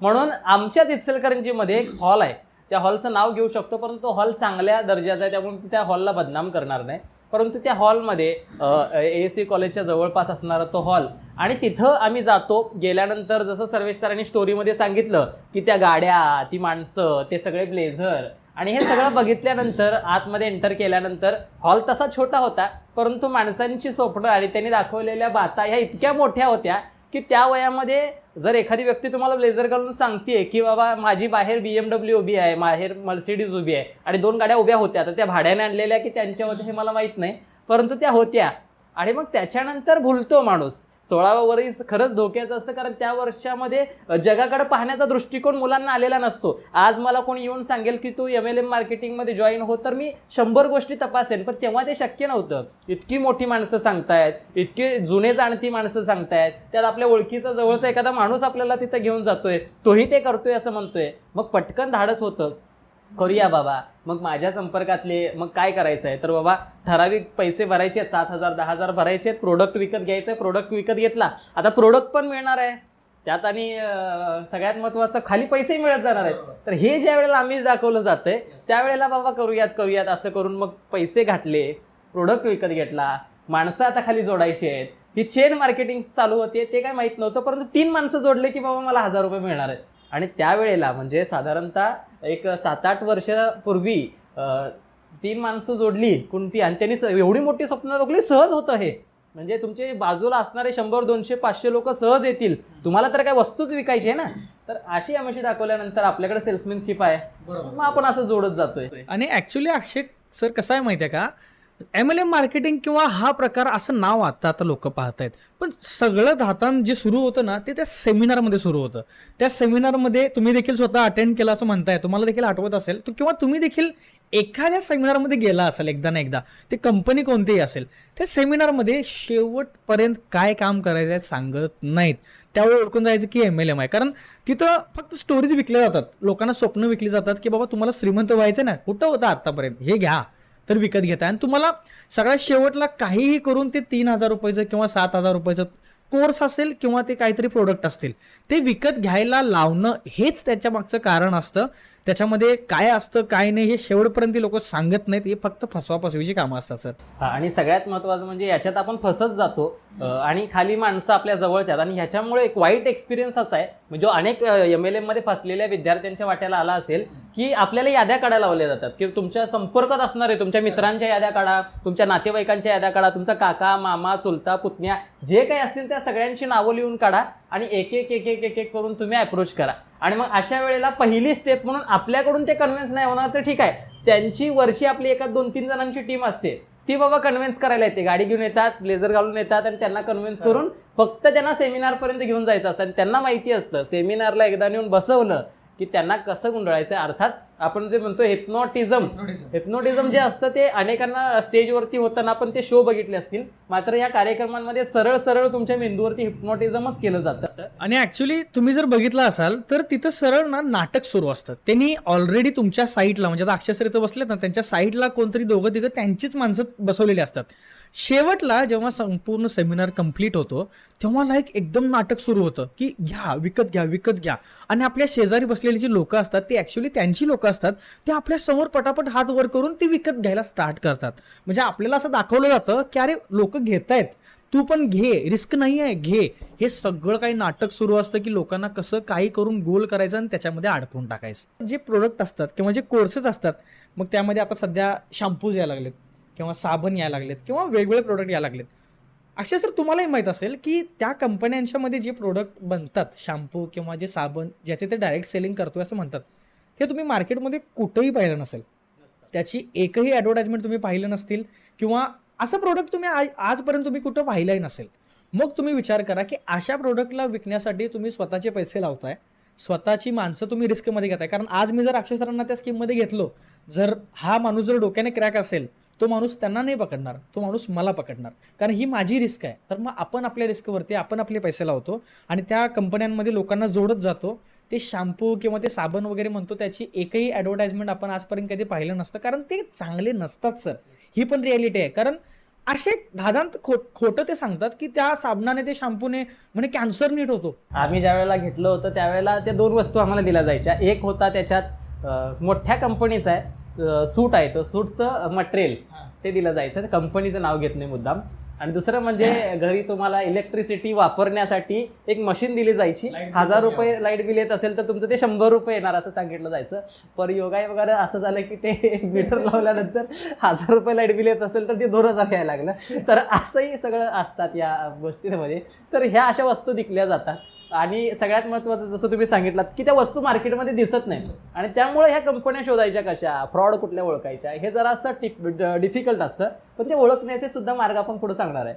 म्हणून आमच्याच इचलकरंजीमध्ये एक हॉल आहे. त्या हॉलचं नाव घेऊ शकतो परंतु हॉल चांगल्या दर्जाचा आहे त्यामुळे त्या हॉलला बदनाम करणार नाही. परंतु त्या हॉलमध्ये ए सी कॉलेजच्या जवळपास असणारा तो हॉल. आणि तिथं आम्ही जातो गेल्यानंतर जसं सर्वेश सरांनी स्टोरीमध्ये सांगितलं की त्या गाड्या ती माणसं ते सगळे ब्लेझर आणि हे सगळं बघितल्यानंतर आतमध्ये एंटर केल्यानंतर हॉल तसा छोटा होता परंतु माणसांची स्वप्न आणि त्यांनी दाखवलेल्या बाता ह्या इतक्या मोठ्या होत्या की त्या वयामध्ये जर एखादी व्यक्ती तुम्हाला ब्लेझर घालून सांगते की बाबा माझी बाहेर बी एम डब्ल्यू उभी आहे बाहेर मर्सिडीज उभी आहे आणि दोन गाड्या उभ्या होत्या तर त्या भाड्याने आणलेल्या की त्यांच्यामध्ये हे मला माहीत नाही. परंतु त्या होत्या. आणि मग त्याच्यानंतर भुलतो माणूस. सोळावं वर्ष खरंच धोक्याचं असतं कारण त्या वर्षामध्ये जगाकडे पाहण्याचा दृष्टिकोन मुलांना आलेला नसतो. आज मला कोणी येऊन सांगेल की तू एम एल एम मार्केटिंगमध्ये जॉईन हो तर मी शंभर गोष्टी तपासेन पण तेव्हा ते शक्य नव्हतं. इतकी मोठी माणसं सांगतायत इतकी जुने जाणती माणसं सांगतायत त्यात आपल्या ओळखीचा जवळचा एखादा माणूस आपल्याला तिथं घेऊन जातोय तोही ते करतोय असं म्हणतोय. मग पटकन धाडस होतं. करूया बाबा. मग माझ्या संपर्कातले मग काय करायचं आहे तर बाबा ठराविक पैसे भरायचे आहेत सात हजार दहा हजार भरायचे आहेत प्रोडक्ट विकत घ्यायचं आहे प्रोडक्ट विकत घेतला. आता प्रोडक्ट पण मिळणार आहे. त्यात आणि सगळ्यात महत्त्वाचं खाली पैसेही मिळत जाणार आहेत. तर हे ज्या वेळेला आम्ही दाखवलं जातंय त्यावेळेला बाबा करूयात करूयात असं करून मग पैसे घातले प्रोडक्ट विकत घेतला. माणसं आता खाली जोडायची आहेत. ही चेन मार्केटिंग चालू होते ते काय माहीत नव्हतं परंतु तीन माणसं जोडले की बाबा मला हजार रुपये मिळणार आहेत. आणि त्यावेळेला म्हणजे साधारणतः एक सात आठ वर्षापूर्वी तीन माणसं जोडली कोणती आणि त्यांनी एवढी मोठी स्वप्न बघली सहज होतं हे. म्हणजे तुमचे बाजूला असणारे शंभर दोनशे पाचशे लोक सहज येतील. तुम्हाला तर काय वस्तूच विकायची आहे ना? तर अशी आमशी दाखवल्यानंतर आपल्याकडे सेल्समॅनशिप आहे. मग आपण असं जोडत जातोय. आणि ऍक्च्युली अक्षय सर कसं आहे माहिती आहे का? एम एल एम मार्केटिंग किंवा हा प्रकार असं नाव आता आता लोक पाहत आहेत पण सगळं धातान जे सुरू होतं ना ते त्या सेमिनारमध्ये सुरू होतं. त्या सेमिनारमध्ये तुम्ही देखील स्वतः अटेंड केलं असं म्हणताय तुम्हाला देखील आठवत असेल किंवा तुम्ही देखील एखाद्या सेमिनारमध्ये गेला असेल एकदा ना एकदा ते कंपनी कोणतीही असेल त्या सेमिनारमध्ये शेवटपर्यंत काय काम करायचं आहे सांगत नाहीत. त्यावेळी ओळखून जायचं की एम एल एम आहे. कारण तिथं फक्त स्टोरीज विकल्या जातात. लोकांना स्वप्न विकली जातात की बाबा तुम्हाला श्रीमंत व्हायचं ना कुठं होतं आतापर्यंत? हे घ्या. तर विकत घेता आणि तुम्हाला सगळ्यात शेवटला काहीही करून ते तीन हजार रुपयाचं किंवा सात हजार रुपयाचं कोर्स असेल किंवा ते काहीतरी प्रोडक्ट असतील ते विकत घ्यायला लावणं हेच त्याच्या मागचं कारण असतं. त्याच्यामध्ये काय असतं काय नाही हे शेवटपर्यंत लोक सांगत नाहीत. हे फक्त फसवाफसवीची कामं असतात सर. आणि सगळ्यात महत्त्वाचं म्हणजे याच्यात आपण फसत जातो आणि खाली माणसं आपल्या जवळच्या आणि ह्याच्यामुळे एक वाईट एक्सपिरियन्स असा आहे म्हणजे जो अनेक एम एल एमध्ये फसलेल्या विद्यार्थ्यांच्या वाट्याला आला असेल की आपल्याला याद्या काढायला लावल्या जातात. की तुमच्या संपर्कात असणारे तुमच्या मित्रांच्या याद्या काढा तुमच्या नातेवाईकांच्या याद्या काढा तुमचा काका मामा चुलता पुतण्या जे काही असतील त्या सगळ्यांची नावं लिहून काढा आणि एक एक एक एक एक एक करून तुम्ही अप्रोच करा. आणि मग अशा वेळेला पहिली स्टेप म्हणून आपल्याकडून ते कन्व्हिन्स नाही होणार तर ठीक आहे. त्यांची वर्षी आपली एका दोन तीन जणांची टीम असते. ती बाबा कन्व्हिन्स करायला येते. गाडी घेऊन येतात ब्लेझर घालून येतात आणि त्यांना कन्व्हिन्स करून फक्त त्यांना सेमिनार पर्यंत घेऊन जायचं असतं. आणि त्यांना माहिती असतं. सेमिनारला एकदा नेऊन बसवलं की त्यांना कसं गुंडाळायचं? अर्थात आपण जे म्हणतो हिप्नॉटिझम हिप्नोटिझम जे असतं ते अनेकांना स्टेजवरती होताना आपण ते शो बघितले असतील. मात्र या कार्यक्रमांमध्ये सरळ सरळ तुमच्या मेंदूवरती हिप्नोटिझमच केलं जातं. आणि ऍक्च्युली तुम्ही जर बघितलं असाल तर तिथं सरळ ना नाटक सुरू असतं. त्यांनी ऑलरेडी तुमच्या साईटला म्हणजे आता अक्षर इथं बसलेत ना त्यांच्या साईटला कोणतरी दोघं तिघं त्यांचीच माणसं बसवलेली असतात. शेवटला जेव्हा संपूर्ण सेमिनार कंप्लीट होतो तेव्हा लाईक एकदम नाटक सुरू होतं की घ्या विकत घ्या विकत घ्या. आणि आपल्या शेजारी बसलेली जी लोकं असतात ती ऍक्च्युली त्यांची लोकं असतात ते आपल्यासमोर पटापट हात वर करून ती विकत घ्यायला स्टार्ट करतात. म्हणजे आपल्याला असं दाखवलं जातं की अरे लोक घेत आहेत तू पण घे रिस्क नाही आहे घे. हे सगळं काही नाटक सुरू असतं की लोकांना कसं काही करून गोल करायचं आणि त्याच्यामध्ये अडकून टाकायचं. जे प्रोडक्ट असतात किंवा जे कोर्सेस असतात मग त्यामध्ये आता सध्या शॅम्पूज यायला लागलेत किंवा साबण यायला लागलेत किंवा वेगवेगळे प्रोडक्ट यायला लागलेत. अक्षरशः सर तुम्हालाही माहीत असेल की त्या कंपन्यांच्या मध्ये जे प्रोडक्ट बनतात शॅम्पू किंवा जे साबण ज्याचे ते डायरेक्ट सेलिंग करतोय असं म्हणतात. ते तुम्ही मार्केटमध्ये कुठंही पाहिलं नसेल. त्याची एकही ॲडव्हर्टाइजमेंट तुम्ही पाहिलं नसतील किंवा असं प्रोडक्ट तुम्ही आज आजपर्यंत तुम्ही कुठं पाहिलंही नसेल. मग तुम्ही विचार करा की अशा प्रोडक्टला विकण्यासाठी तुम्ही स्वतःचे पैसे लावताय. स्वतःची माणसं तुम्ही रिस्कमध्ये घेताय. कारण आज मी जर अक्षसरांना त्या स्कीममध्ये घेतलो जर हा माणूस जर डोक्याने क्रॅक असेल तो माणूस त्यांना नाही पकडणार तो माणूस मला पकडणार. कारण ही माझी रिस्क आहे. तर मग आपण आपल्या रिस्कवरती आपण आपले पैसे लावतो आणि त्या कंपन्यांमध्ये लोकांना जोडत जातो. ते शॅम्पू किंवा ते साबण वगैरे म्हणतो त्याची एकही ॲडव्हर्टाइजमेंट आपण आजपर्यंत कधी पाहिलं नसतं. कारण ते चांगले नसतात सर ही पण रियालिटी आहे. कारण असे धादांत खोट खोटं ते सांगतात की त्या साबणाने ते शॅम्पूने म्हणे कॅन्सर नीट होतो. आम्ही ज्या वेळेला घेतलं होतं त्यावेळेला त्या दोन वस्तू आम्हाला दिल्या जायच्या. एक होता त्याच्यात मोठ्या कंपनीचा आहे सूट आहे तो. सूटचं मटेरियल ते दिलं जायचं. कंपनीचं नाव घेत नाही मुद्दाम. आणि दुसरं म्हणजे घरी तुम्हाला इलेक्ट्रिसिटी वापरण्यासाठी एक मशीन दिली जायची. हजार रुपये लाइट बिल येत असेल तर तुमचं ते शंभर रुपये येणार असं सांगितलं जायचं. पर योगा वगैरे असं झालं की ते मीटर लावल्यानंतर हजार रुपये लाइट बिल येत असेल तर ते दोन हजार यायला लागलं. तर असंही सगळं असतात या गोष्टींमध्ये. तर ह्या अशा वस्तू विकल्या जातात. आणि सगळ्यात महत्त्वाचं जसं तुम्ही सांगितलं की त्या वस्तू मार्केटमध्ये दिसत नाही. आणि त्यामुळे ह्या कंपन्या शोधायच्या कशा? फ्रॉड कुठल्या ओळखायच्या? हे जरा असं डिफिकल्ट असतं. पण ते ओळखण्याचे सुद्धा मार्ग आपण पुढे सांगणार आहे.